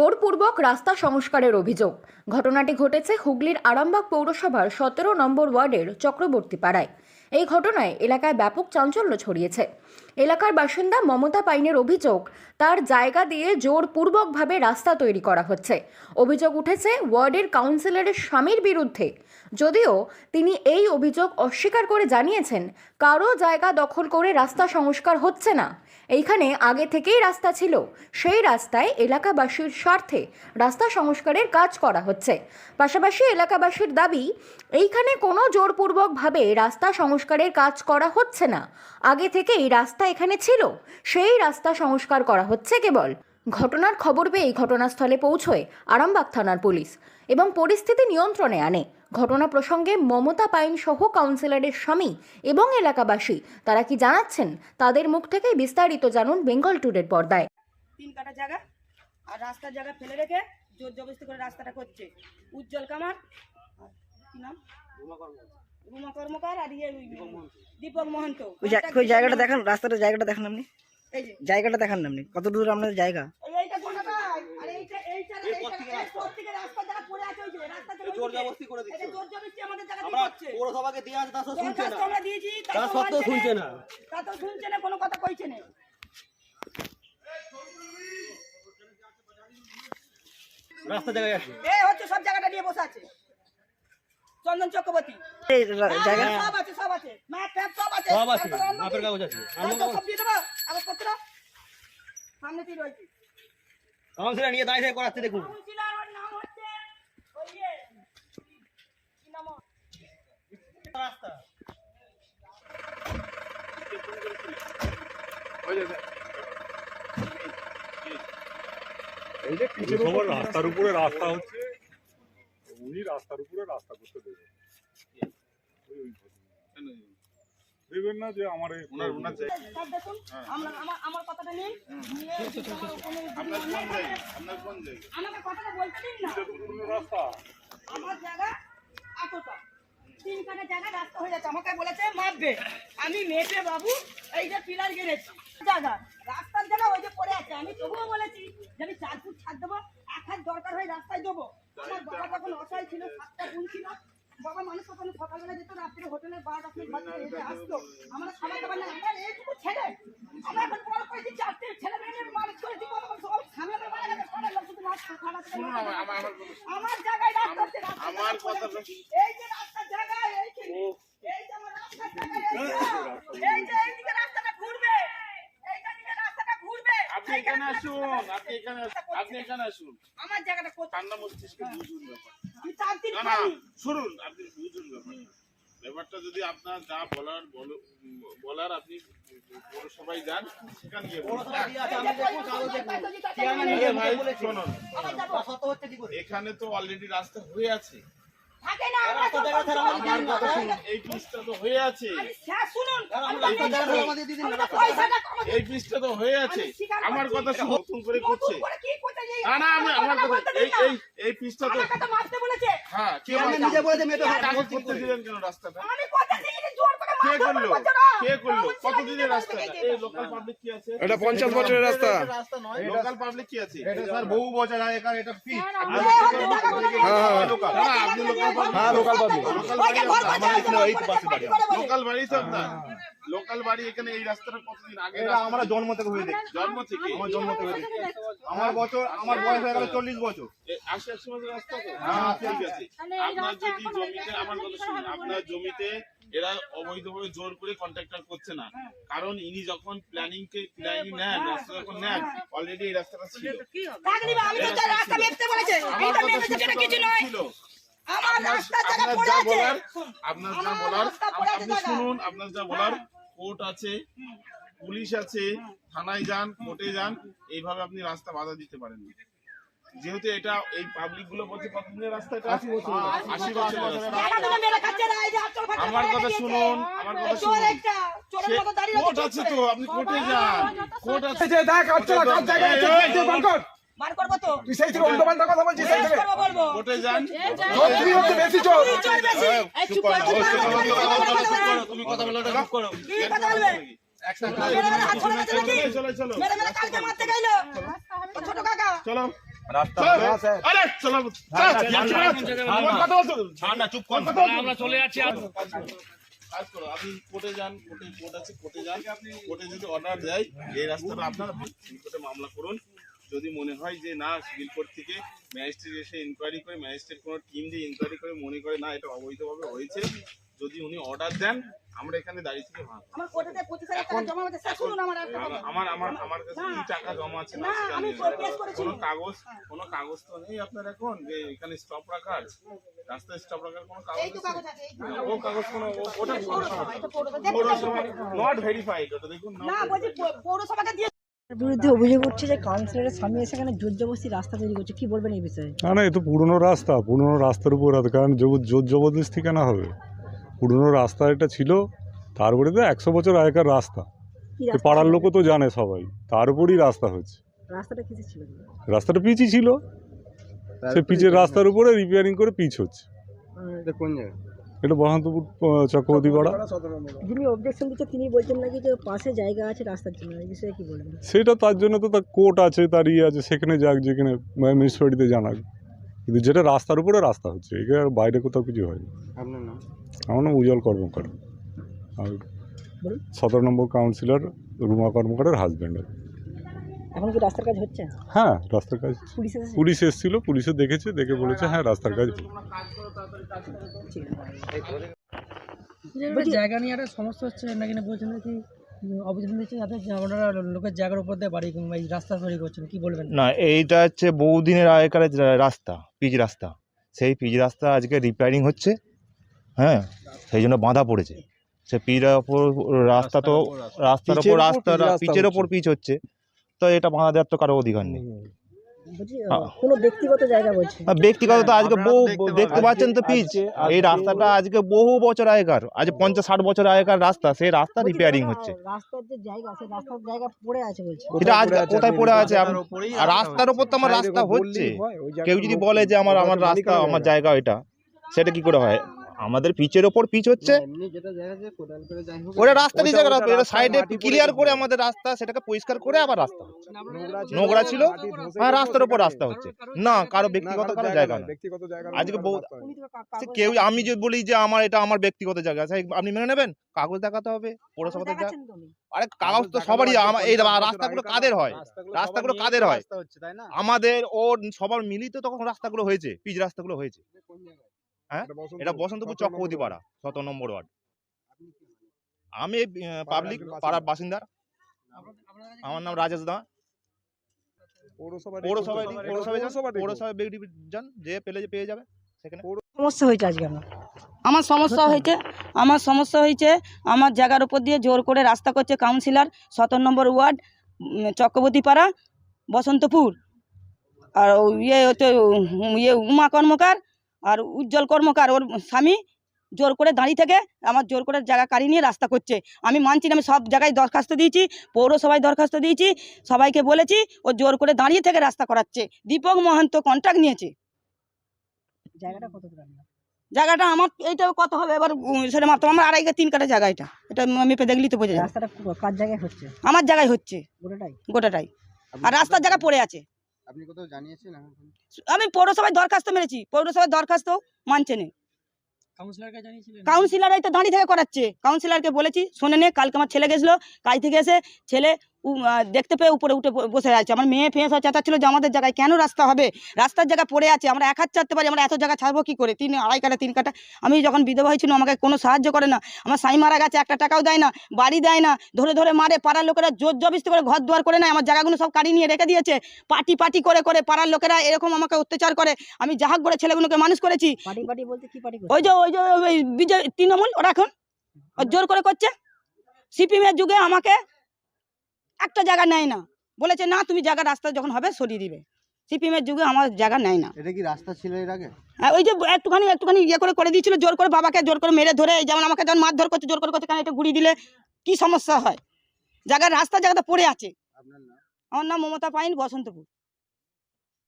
জোরপূর্বক রাস্তা সংস্কারের অভিযোগ। ঘটনাটি ঘটেছে হুগলির আরামবাগ পৌরসভার সতেরো নম্বর ওয়ার্ডের চক্রবর্তী পাড়ায় এই ঘটনায় এলাকায় ব্যাপক চাঞ্চল্য ছড়িয়েছে। এলাকার বাসিন্দা মমতা পাইনের অভিযোগ, তার জায়গা দিয়ে জোরপূর্বকভাবে রাস্তা তৈরি করা হচ্ছে। অভিযোগ উঠেছে ওয়ার্ডের কাউন্সিলরের স্বামীর বিরুদ্ধে। যদিও তিনি এই অভিযোগ অস্বীকার করে জানিয়েছেন কারও জায়গা দখল করে রাস্তা সংস্কার হচ্ছে না। এইখানে আগে থেকেই রাস্তা ছিল। সেই রাস্তায় এলাকাবাসীর স্বার্থে রাস্তা সংস্কারের কাজ করা হচ্ছে। পাশাপাশি এলাকাবাসীর দাবি, এইখানে কোনো জোরপূর্বকভাবে রাস্তা সংস্কারের কাজ করা হচ্ছে না। আগে থেকেই রাস্তা এখানে ছিল, সেই রাস্তা সংস্কার করা হচ্ছে কেবল। ঘটনার খবর পেয়ে ঘটনাস্থলে পৌঁছয় আরামবাগ থানার পুলিশ এবং পরিস্থিতি নিয়ন্ত্রণে আনে। ঘটনা প্রসঙ্গে মমতা পাইন সহ কাউন্সিলরের স্বামী এবং এলাকাবাসী তারা কি জানাচ্ছেন? তাদের মুখ থেকেই বিস্তারিত জানুন বেঙ্গল টুডের পর্দায়। তিন কাটা জায়গা আর রাস্তার জায়গা ফেলে রেখে জোর জবরদস্তি করে রাস্তাটা করছে। উজ্জ্বল কামার কি নাম? রুমা কর্মকার আর ইয়ে দীপক মহন্ত। ওই জায়গাটা দেখান রাস্তাটা জায়গাটা দেখান আপনি। এই যে। জায়গাটা দেখান আপনি কত দূর আপনার জায়গা এই এইটা কোনটা ভাই? আর এইটা এইটা এইটা এই প্রত্যেকের রাস্তা যারা পড়ে আছে ওই যে রাস্তা যারা জোর জবরদস্তি করে দিচ্ছে। জোর জবরদস্তি আমাদের জায়গা দিয়ে করছে? পৌরসভাকে দিয়ে আছে তা শুনছে না। আমরা দিয়েছি তা সত্ত্বেও শুনছে না। তা তো শুনছে না কোনো কথা কইছে না। রাস্তা জায়গায় আসে। এই হচ্ছে সব জায়গাটা নিয়ে বসে আছে। চন্দন চক্রবর্তী। জায়গা হ্যাঁ, সব আছে সব আছে। ম্যাপ ফ্যাপ সব আছে। সব আছে মাপের কাগজ আছে। তাহলে সব দিয়ে দেবো কাগজপত্র। সামনে তুই রয়েছি। কাউন্সিলর নিয়ে থেকে করাচ্ছে দেখুন। কাউন্সিলর ওর নাম হচ্ছে ওই ইয়ে, কি নাম ওর? রাস্তা। এই যে উপর রাস্তার উপরে রাস্তা হচ্ছে উনি রাস্তার উপরে রাস্তা করতে ঘটনা। দেবেন না যে আমার এই- সব দেখুন, আমরা- আমার- আমার কথাটা নিন। কোনো আমাকে কথাটা বলতে দিন না রাস্তা। আমার জায়গা এতটা। তিন কাটা জায়গা রাস্তা হয়ে যাচ্ছে। আমাকে বলেছে মাপবে আমি মেপে বাবু এই যে পিলার গেড়েছি। জায়গা রাস্তার জায়গা ওই যে পড়ে আছে। আমি তবুও বলেছি যে আমি চার ফুট ছাদ দেবো এক হাত দরকার হয় রাস্তায় দেবো। আমার বাবা তখন অসহায় ছিল সাতটা গুণ ছিল বাবা মানুষ তখন সকালবেলা যেত রাত্রে হোটেলে বার রাত্রে ভাত খেয়ে আসতো। আমরা খাবার দাবার না আমরা এইটুকু ছেলে। আমরা এখন বড় করেছি চারটে ছেলে মেয়ে মানুষ করেছি বড় সব সামনে মারা গেছে পরের লোক শুধু আমার জায়গায় রাস্তা আমার কথা এই যে আপনি এখানে আসুন আপনি এখানে আপনি এখানে আসুন। আমার জায়গাটা ঠান্ডা মস্তিষ্কে বুঝুন ব্যাপার আমি চার দিন না না শুনুন আপনি বুঝুন ব্যাপারটা। ব্যাপারটা যদি আপনার যা বলার বলার আপনি পৌরসভায় যান সেখানে গিয়ে এখানে তো অলরেডি রাস্তা হয়ে আছে। এই পিসটা তো হয়ে আছে। আমরা হয়ে। কথা নতুন করে করছে? না না আমি আমার কথা এই এই এই পিসটা তো হ্যাঁ কে নিজে বলেছে দেবে কাগজ কাগজ ঠিক করতে দিলেন কেন রাস্তাটা? কে করল? কে করল? বলছি, কত আমি দিনের নিজে রাস্তা? এই লোকাল পাবলিক কি আছে? এটা পঞ্চাশ বছরের রাস্তা। রাস্তা নয়। লোকাল পাবলিক কি আছে? এটা স্যার বহু বছর এটা টাকা public- বলে হ্যাঁ, হ্যাঁ। লোকাল না, না, আপনি লোকাল হ্যাঁ, লোকাল পাবলিক। লোকাল বাড়ি করে বলে। লোকাল বাড়ি এখানে এই রাস্তাটা কতদিন আগে এটা আমরা জন্ম থেকে হয়ে দেখি জন্ম থেকে? আমার জন্ম থেকে দেখি আমার বছর আমার বয়স হয়ে গেল চল্লিশ বছর। এ, আশি বছর রাস্তা তো? হ্যাঁ, ঠিক আছে। আপনার যদি জমিতে আমার কথা শুনুন আপনার জমিতে এরা অবৈধভাবে জোর করে কন্ট্রাক্টর করছে না। কারণ ইনি যখন প্ল্যানিং কে প্ল্যানিং নেন রাস্তা যখন নেন অলরেডি এই রাস্তাটা ছিল। চাকরি বা আমি তো তার রাস্তা মেপতে বলেছে। আমার এইটা কথা সেটা কিছু নয়। আমার আপনার যা বলার আপনার যা বলার আপনি শুনুন আপনার যা বলার কোর্ট আছে পুলিশ আছে থানায় যান কোর্টে যান এইভাবে আপনি রাস্তা বাধা দিতে পারেন না যেহেতু এটা এই পাবলিকগুলো বলছে কতদিনের রাস্তা এটা আশি আঁচল ফাঁচল আমার কথা শুনুন, আমার কথা শুনুন। কোর্ট আছে তো আপনি কোর্টে যান। কোর্ট আছে। যে দেখ আটচলা কার। জায়গায়। আছে। তুমি কথা কথা বলবে? চলো। আমরা চলে যাচ্ছি কাজ করো আপনি কোর্টে যান কোর্টে কোর্ট আছে কোর্টে যান। কোর্টে যদি অর্ডার দেয় এই রাস্তাটা আপনার কোর্টে মামলা করুন। যদি মনে হয় যে না সিভিল কোর্ট থেকে ম্যাজিস্ট্রেট এসে ইনকোয়ারি করে ম্যাজিস্ট্রেট কোনো টিম দিয়ে ইনকোয়ারি করে মনে করে না এটা অবৈধভাবে হয়েছে যদি উনি অর্ডার দেন আমরা এখানে দাঁড়িয়ে থেকে ভাঙ আমার পঁচিশ হাজার টাকা জমা হয়েছে স্যার শুনুন আমার একটা আমার আমার আমার কাছে কি টাকা জমা আছে না আমি নিয়ে করেছি। কোনো কাগজ কোনো কাগজ তো নেই আপনার এখন যে এখানে স্টপ রাখার রাস্তায় স্টপ রাখার কোনো কাগজ এই তো কাগজ আছে এই তো। ও কাগজ কোনো ওটা পৌরসভা, এটা পৌরসভা। নট ভেরিফাইড ওটা দেখুন না বলছি পৌরসভাকে দিয়ে বিরুদ্ধে অভিযোগ উঠছে যে কাউন্সিলরের স্বামী সেখানে জোর জবরদস্তি রাস্তা তৈরি করছে। কি বলবেন এই বিষয়ে? না না এ তো পুরনো রাস্তা পুরনো রাস্তার উপর আছে কারণ জোর জবরদস্তি কেন হবে? পুরনো রাস্তা এটা ছিল তারপরে তো একশো বছর আগেকার রাস্তা। পাড়ার লোকও তো জানে সবাই তার উপরই রাস্তা হচ্ছে রাস্তাটা কিসে ছিল? রাস্তাটা পিচই ছিল। সে পিচের রাস্তার উপরে রিপেয়ারিং করে পিচ হচ্ছে। কোন জায়গা এটা বসন্তপুর চক্রবর্তী পাড়া। যিনি অবজেকশন দিচ্ছে তিনি বলছেন নাকি যে পাশে জায়গা আছে রাস্তার জন্য এই বিষয়ে কি বলবেন? সেটা তার জন্য তো তার কোর্ট আছে তার ইয়ে আছে সেখানে যাক যেখানে মিউনিসিপ্যালিটিতে জানাক। কিন্তু যেটা রাস্তার উপরে রাস্তা হচ্ছে এখানে আর বাইরে কোথাও কিছু হয়নি। আপনার নাম? আমার নাম উজ্জ্বল কর্মকার। আর সতেরো নম্বর কাউন্সিলর রুমা কর্মকারের হাজব্যান্ডের এখন কি রাস্তার কাজ হচ্ছে? হ্যাঁ রাস্তার কাজ পুলিশ পুলিশ এসেছিল পুলিশে দেখেছে দেখে বলেছে হ্যাঁ রাস্তার কাজ বলছি- জায়গা নিয়ে একটা সমস্যা হচ্ছে নাকি না বলছেন নাকি অভিযোগ দিচ্ছে যাতে ওনারা লোকের জায়গার উপর দিয়ে বাড়ি কিংবা রাস্তা তৈরি করছেন কি বলবেন? না এইটা হচ্ছে বহুদিনের আগেকার রাস্তা পিচ রাস্তা। সেই পিচ রাস্তা আজকে রিপেয়ারিং হচ্ছে। হ্যাঁ সেই জন্য বাঁধা পড়েছে। সে পিচের ওপর রাস্তা তো রাস্তার ওপর রাস্তা। পিচের ওপর পিচ হচ্ছে। তো এটা বাঁধা দেওয়ার তো কারও অধিকার নেই। হ্যাঁ। কোনো ব্যক্তিগত জায়গা বলছে? আর ব্যক্তিগত তো আজকে বহু দেখতে পাচ্ছেন তো পিচ। এই রাস্তাটা আজকে বহু বছর আগেকার আজ পঞ্চাশ ষাট বছর আগেকার রাস্তা সেই রাস্তা রিপেয়ারিং হচ্ছে। রাস্তার যে জায়গা সেই রাস্তার জায়গা পড়ে আছে বলছে। এটা আজকে কোথায় পড়ে আছে? রাস্তার ওপর তো আমার রাস্তা হচ্ছে। কেউ যদি বলে যে আমার আমার রাস্তা আমার জায়গা এটা সেটা কি করে হয়? আমাদের পিচের ওপর পিচ হচ্ছে। ওটা রাস্তা নিজে এটা সাইডে ক্লিয়ার করে আমাদের রাস্তা সেটাকে পরিষ্কার করে আবার রাস্তা হচ্ছে। নোংরা ছিল। হ্যাঁ রাস্তার ওপর রাস্তা হচ্ছে। না কারও ব্যক্তিগত কারও জায়গা না আজকে কেউ আমি যদি বলি যে আমার এটা আমার ব্যক্তিগত জায়গা আছে আপনি মেনে নেবেন? কাগজ দেখাতে হবে পৌরসভা থেকে দেখাচ্ছেন তো উনি। আরে কাগজ তো সবারই এই রাস্তাগুলো কাদের হয়? রাস্তাগুলো কাদের হয়? আমাদের ও সবার মিলিত তখন রাস্তাগুলো হয়েছে পিচ রাস্তাগুলো হয়েছে। হ্যাঁ? এটা বসন্তপুর চক্রবর্তী পাড়া সতেরো নম্বর ওয়ার্ড। আমি পাবলিক পাড়ার বাসিন্দা আমার নাম রাজেশ দা। পৌরসভায় পৌরসভায় পৌরসভায় যান যে পেলে যে পেয়ে যাবে সেখানে। সমস্যা হয়েছে আজকে আমার। সমস্যা হয়েছে আমার সমস্যা হয়েছে আমার জায়গার উপর দিয়ে জোর করে রাস্তা করছে কাউন্সিলর সতেরো নম্বর ওয়ার্ড উম, চক্রবর্তী পাড়া বসন্তপুর। আর ইয়ে হচ্ছে ইয়ে উমা কর্মকার আর উজ্জ্বল কর্মকার ওর স্বামী জোর করে দাঁড়িয়ে থেকে আমার জোর করে জায়গা কাড়ি নিয়ে রাস্তা করছে। আমি মানছি না আমি সব জায়গায় দরখাস্ত দিয়েছি পৌরসভায় দরখাস্ত দিয়েছি সবাইকে বলেছি ও জোর করে দাঁড়িয়ে থেকে রাস্তা করাচ্ছে। দীপক মহান্ত কন্ট্রাক্ট নিয়েছে। জায়গাটা কত জায়গাটা আমার এইটা কত হবে? এবার সেটা মাত্র আমার আড়াই তিন কাটা জায়গা এটা। এটা মেপে দেখলি তো বোঝা যাবে রাস্তাটা কার জায়গায় হচ্ছে? আমার জায়গায় হচ্ছে। গোটাটাই? গোটাটাই। আর রাস্তার জায়গা পড়ে আছে। আপনি কোথাও জানিয়েছেন আমি পৌরসভায় দরখাস্ত মেরেছি। পৌরসভায় দরখাস্ত মানছে না। কাউন্সিলরকে তো দাঁড়িয়ে থেকে করাচ্ছে। কাউন্সিলরকে বলেছি শোনে নে কালকে আমার ছেলে গেছিল কাজ থেকে এসে ছেলে দেখতে পেয়ে উপরে উঠে বসে আছে। আমার মেয়ে ফেঁস চেঁচাচ্ছিল যে আমাদের জায়গায় কেন রাস্তা হবে? রাস্তার জায়গা পড়ে আছে আমরা এক হাত চারতে পারি আমরা এত জায়গা ছাড়বো কী করে? তিন আড়াই কাটা তিন কাটা আমি যখন বিধবা হয়েছিল আমাকে কোনো সাহায্য করে না। আমার সাই মারা গেছে একটা টাকাও দেয় না বাড়ি দেয় না ধরে ধরে মারে পাড়ার লোকেরা জোর জবিস্তি করে ঘর দুয়ার করে নেয় আমার জায়গাগুলো সব কাড়ি নিয়ে রেখে দিয়েছে। পার্টি পার্টি করে করে পাড়ার লোকেরা এরকম আমাকে অত্যাচার করে। আমি জাহাক করে ছেলেগুলোকে মানুষ করেছি ওই যে ওই যে বিজয় তৃণমূল ওরা এখন? জোর করে করছে? সিপিএমের যুগে আমাকে একটা জায়গা নেয় না। বলেছে না তুমি জায়গা রাস্তা যখন হবে সরিয়ে দিবে। সিপিএমের যুগে আমার জায়গা নেয় না। এটা কি রাস্তা ছিল এর আগে? হ্যাঁ, ওই যে একটুখানি একটুখানি ইয়ে করে করে দিয়েছিল জোর করে বাবাকে জোর করে মেরে ধরে যেমন আমাকে যখন মারধর করছে জোর করে করছে কারণ এটা ঘুরিয়ে দিলে কি সমস্যা হয়? জায়গার রাস্তা জায়গাটা পড়ে আছে। আমার নাম মমতা পাইন বসন্তপুর।